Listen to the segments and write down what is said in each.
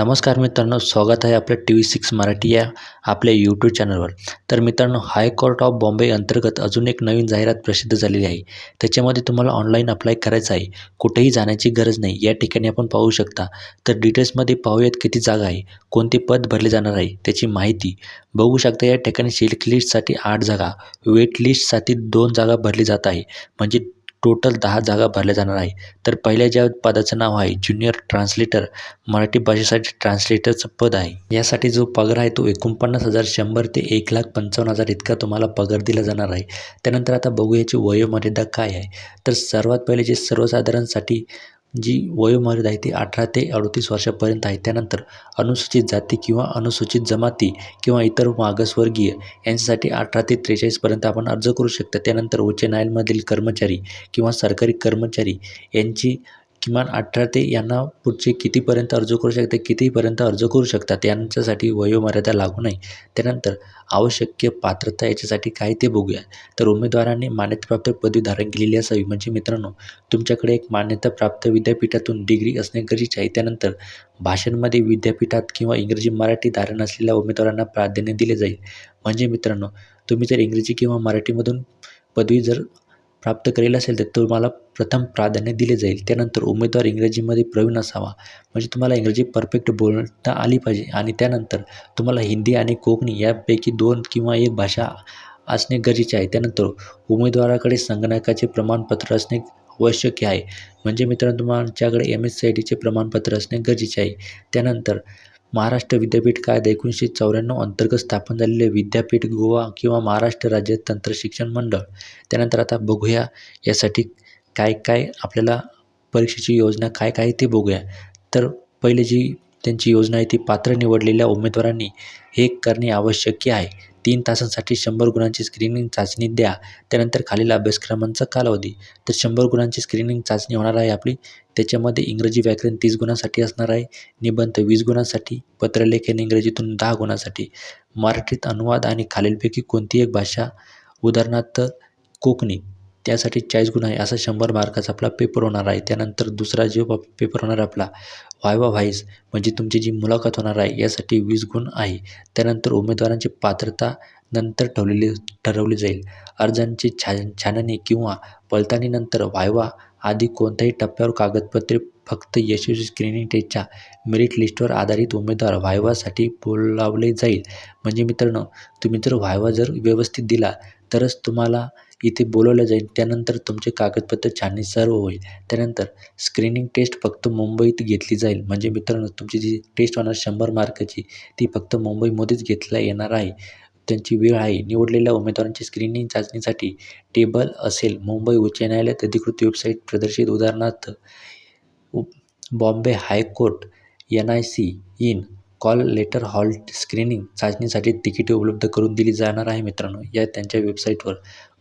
नमस्कार मित्रांनो स्वागत आहे आपल्या टी व्ही सिक्स मराठी या आपल्या यूट्यूब चॅनलवर तर मित्रांनो हायकोर्ट ऑफ बॉम्बे अंतर्गत अजून एक नवीन जाहिरात प्रसिद्ध झालेली आहे. त्याच्यामध्ये तुम्हाला ऑनलाईन अप्लाय करायचं आहे. कुठेही जाण्याची गरज नाही. या ठिकाणी आपण पाहू शकता. तर डिटेल्समध्ये पाहूयात किती जागा आहे. कोणते पद भरले जाणार आहे त्याची माहिती. बघू शकता या ठिकाणी सिल्क लिस्टसाठी आठ जागा. वेट लिस्टसाठी दोन जागा भरली जात आहे. म्हणजे टोटल दहा जागा भरल्या जाणार आहे. तर पहिल्या ज्या पदाचं नाव आहे ज्युनियर ट्रान्सलेटर मराठी भाषेसाठी ट्रान्सलेटरचं पद आहे. यासाठी जो पगार आहे तो एकोणपन्नास हजार शंभर ते एक लाख पंचावन्न हजार इतका तुम्हाला पगार दिला जाणार आहे. त्यानंतर आता बघू याची वयोमर्यादा काय आहे. तर सर्वात पहिले जे सर्वसाधारणसाठी जी वयोमर्यादा आहे ती अठरा ते अडतीस वर्षापर्यंत आहे. त्यानंतर अनुसूचित जाती किंवा अनुसूचित जमाती किंवा इतर मागासवर्गीय यांच्यासाठी अठरा ते त्रेचाळीसपर्यंत आपण अर्ज करू शकता. त्यानंतर उच्च न्यायालयामधील कर्मचारी किंवा सरकारी कर्मचारी यांची किमान अठरा ते यांना पुढचे कितीपर्यंत अर्ज करू शकते कितीपर्यंत अर्ज करू शकतात यांच्यासाठी वयोमर्यादा लागू नाही. त्यानंतर आवश्यक पात्रता याच्यासाठी काय ते बघूया. तर उमेदवारांनी मान्यताप्राप्त पदवी धारण केलेली असावी. म्हणजे मित्रांनो तुमच्याकडे एक मान्यताप्राप्त विद्यापीठातून डिग्री असणे गरजेचे आहे. त्यानंतर भाषांमध्ये विद्यापीठात किंवा इंग्रजी मराठी धारण असलेल्या उमेदवारांना प्राधान्य दिले जाईल. म्हणजे मित्रांनो तुम्ही जर इंग्रजी किंवा मराठीमधून पदवी जर प्राप्त करेल असेल तर तुम्हाला प्रथम प्राधान्य दिले जाईल. त्यानंतर उमेदवार इंग्रजीमध्ये प्रवीण असावा. म्हणजे तुम्हाला इंग्रजी परफेक्ट बोलता आली पाहिजे. आणि त्यानंतर तुम्हाला हिंदी आणि कोकणी यापैकी दोन किंवा एक भाषा असणे गरजेचे आहे. त्यानंतर उमेदवाराकडे संगणकाचे प्रमाणपत्र असणे आवश्यक आहे. म्हणजे मित्रांनो तुमच्याकडे एम एस सी आय टीचे प्रमाणपत्र असणे गरजेचे आहे. त्यानंतर महाराष्ट्र विद्यापीठ कायदा एकोणीसशे चौऱ्याण्णव अंतर्गत स्थापन झालेले विद्यापीठ गोवा किंवा महाराष्ट्र राज्य तंत्र शिक्षण मंडळ. त्यानंतर आता बघूया यासाठी काय काय आपल्याला परीक्षेची योजना काय काय ते बघूया. तर पहिले जी त्यांची योजना आहे ती पात्र निवडलेल्या उमेदवारांनी हे करणे आवश्यक आहे. तीन तासांसाठी शंभर गुणांची स्क्रीनिंग चाचणी द्या. त्यानंतर खालील अभ्यासक्रमांचा कालावधी. तर शंभर गुणांची स्क्रीनिंग चाचणी होणार आहे आपली. त्याच्यामध्ये इंग्रजी व्याकरण तीस गुणांसाठी असणार आहे. निबंध वीस गुणांसाठी. पत्रलेखन इंग्रजीतून दहा गुणांसाठी. मराठीत अनुवाद आणि खालीलपैकी कोणती एक भाषा? उदाहरणार्थ कोकणी. त्यासाठी चाळीस गुण आहे. असा शंभर मार्काचा आपला पेपर होणार आहे. त्यानंतर दुसरा जो पेपर होणार आपला व्हायवा व्हाईस म्हणजे तुमची जी मुलाखत होणार आहे यासाठी वीस गुण आहे. त्यानंतर उमेदवारांची पात्रता नंतर ठेवलेली ठरवली जाईल. अर्जांची छा छाननी किंवा पडताळणीनंतर व्हायवा आधी कोणत्याही टप्प्यावर कागदपत्रे फक्त यशस्वी स्क्रीनिंग टेस्टच्या मेरिट लिस्टवर आधारित उमेदवार व्हायवासाठी बोलावले जाईल. म्हणजे मित्रांनो तुम्ही जर व्हायवा जर व्यवस्थित दिला तरच तुम्हाला इथे बोलवलं जाईल. त्यानंतर तुमचे कागदपत्र छाननी सर्व होईल. त्यानंतर स्क्रीनिंग टेस्ट फक्त मुंबईत घेतली जाईल. म्हणजे मित्रांनो तुमची जी टेस्ट होणार शंभर मार्काची ती फक्त मुंबईमध्येच घेतला येणार आहे. त्यांची वेळ आहे. निवडलेल्या उमेदवारांची स्क्रीनिंग चाचणीसाठी टेबल असेल. मुंबई उच्च न्यायालयात अधिकृत वेबसाईट प्रदर्शित. उदाहरणार्थ Bombay high court N I C in call letter hall screening चाचणीसाठी तिकिटे उपलब्ध करून दिली जाणार आहे मित्रांनो. या त्यांच्या वेबसाईटवर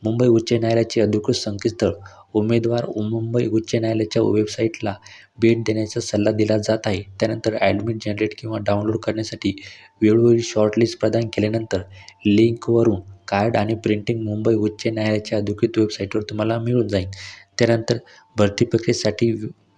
मुंबई उच्च न्यायालयाचे अधिकृत संकेतस्थळ उमेदवार मुंबई उच्च न्यायालयाच्या वेबसाईटला भेट देण्याचा सल्ला दिला जात आहे. त्यानंतर ॲडमिट जनरेट किंवा डाउनलोड करण्यासाठी वेळोवेळी शॉर्टलिस्ट प्रदान केल्यानंतर लिंकवरून कार्ड आणि प्रिंटिंग मुंबई उच्च न्यायालयाच्या अधिकृत वेबसाईटवर तुम्हाला मिळून जाईल. त्यानंतर भरती प्रक्रियेसाठी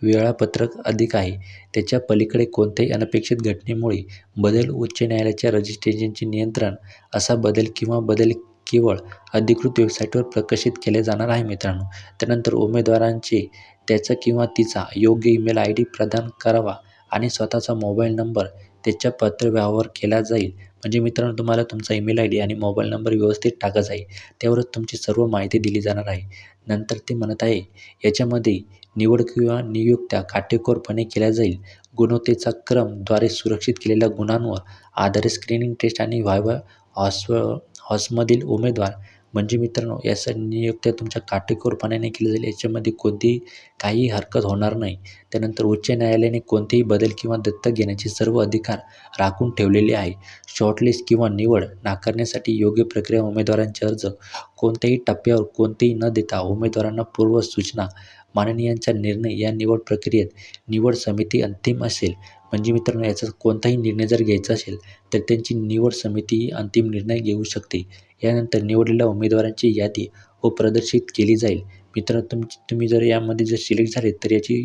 वेळापत्रक अधिक आहे. त्याच्या पलीकडे कोणत्याही अनपेक्षित घटनेमुळे बदल उच्च न्यायालयाच्या रजिस्ट्रेशनचे नियंत्रण असा बदल किंवा बदल केवळ अधिकृत वेबसाईटवर प्रकाशित केले जाणार आहे मित्रांनो. त्यानंतर उमेदवारांचे त्याचा किंवा तिचा योग्य ईमेल आय डी प्रदान करावा आणि स्वतःचा मोबाईल नंबर त्याच्या पत्रव्यवहार केला जाईल म्हणजे मित्रांनो तुम्हाला तुमचा ईमेल आय डी आणि मोबाईल नंबर व्यवस्थित टाकायचा आहे. त्यावरच तुमची सर्व माहिती दिली जाणार आहे. नंतर ते म्हणत आहे याच्यामध्ये निवड किंवा नियुक्त्या काटेकोरपणे केल्या जाईल. गुणवत्तेचा क्रमद्वारे सुरक्षित केलेल्या गुणांवर आधारित स्क्रीनिंग टेस्ट आणि व्हायवा हॉस्व हॉसमधील उमेदवार म्हणजे मित्रांनो याचा नियुक्त्या तुमच्या काटेकोरपणाने केली जाईल. याच्यामध्ये कोणतीही काही हरकत होणार नाही. त्यानंतर उच्च न्यायालयाने कोणतेही बदल किंवा दत्तक घेण्याचे सर्व अधिकार राखून ठेवलेले आहे. शॉर्टलिस्ट किंवा निवड नाकारण्यासाठी योग्य प्रक्रिया उमेदवारांचे अर्ज कोणत्याही टप्प्यावर कोणतेही न देता उमेदवारांना पूर्व सूचना माननीयांचा निर्णय या निवड प्रक्रियेत निवड समिती अंतिम असेल. म्हणजे मित्रांनो याचा कोणताही निर्णय जर घ्यायचा असेल तर त्यांची निवड समिती अंतिम निर्णय घेऊ शकते. यानंतर निवडलेल्या उमेदवारांची यादी व प्रदर्शित केली जाईल. मित्रांनो तुमची तुम्ही जर यामध्ये जर सिलेक्ट झाले तर याची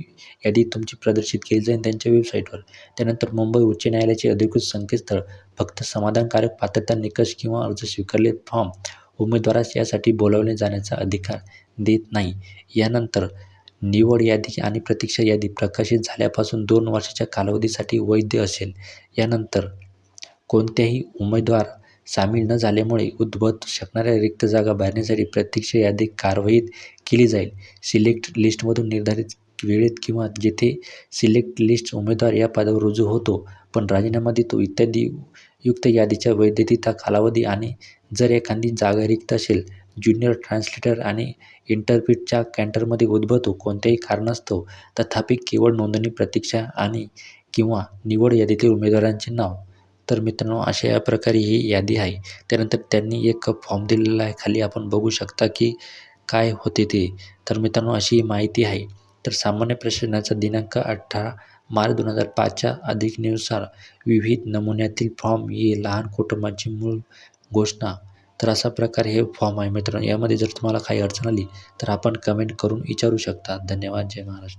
यादी तुमची प्रदर्शित केली जाईल त्यांच्या वेबसाईटवर. त्यानंतर मुंबई उच्च न्यायालयाचे अधिकृत संकेतस्थळ फक्त समाधानकारक पात्रता निकष किंवा अर्ज स्वीकारले फॉर्म उमेदवारास यासाठी बोलावले जाण्याचा अधिकार देत नाही. यानंतर निवड यादी आणि प्रतीक्षा यादी प्रकाशित झाल्यापासून दोन वर्षाच्या कालावधीसाठी वैध असेल. यानंतर कोणत्याही उमेदवार सामील न झाल्यामुळे उद्भवत शकणाऱ्या रिक्त जागा भरण्यासाठी प्रतीक्षा यादी कारवाईत केली जाईल. सिलेक्ट लिस्टमधून निर्धारित वेळेत किंवा जेथे सिलेक्ट लिस्ट उमेदवार या पदावर रुजू होतो पण राजीनामा देतो इत्यादी युक्त यादीच्या वैधतेचा कालावधी आणि जर एखादी जागा रिक्त असेल ज्युनियर ट्रान्सलेटर आणि इंटरप्रिटच्या कॅन्टरमध्ये उद्भवतो कोणत्याही कारणास्तव. तथापि केवळ नोंदणी प्रतीक्षा आणि किंवा निवड यादीतील उमेदवारांचे नाव. तर मित्रांनो अशा या प्रकारे ही यादी आहे. त्यानंतर त्यांनी एक फॉर्म दिलेला आहे. खाली आपण बघू शकता की काय होते ते. तर मित्रांनो अशी माहिती आहे. तर सामान्य प्रशासनाचा दिनांक अठरा मार्च दोन हजार पाचच्या अधिकनुसार विविध नमुन्यातील फॉर्म ही लहान कुटुंबाची मूळ घोषणा तर असा प्रकारे हे फॉर्म आहे मित्रांनो. यामध्ये जर तुम्हाला काही अडचण आली तर आपण कमेंट करून विचारू शकता. धन्यवाद. जय महाराष्ट्र.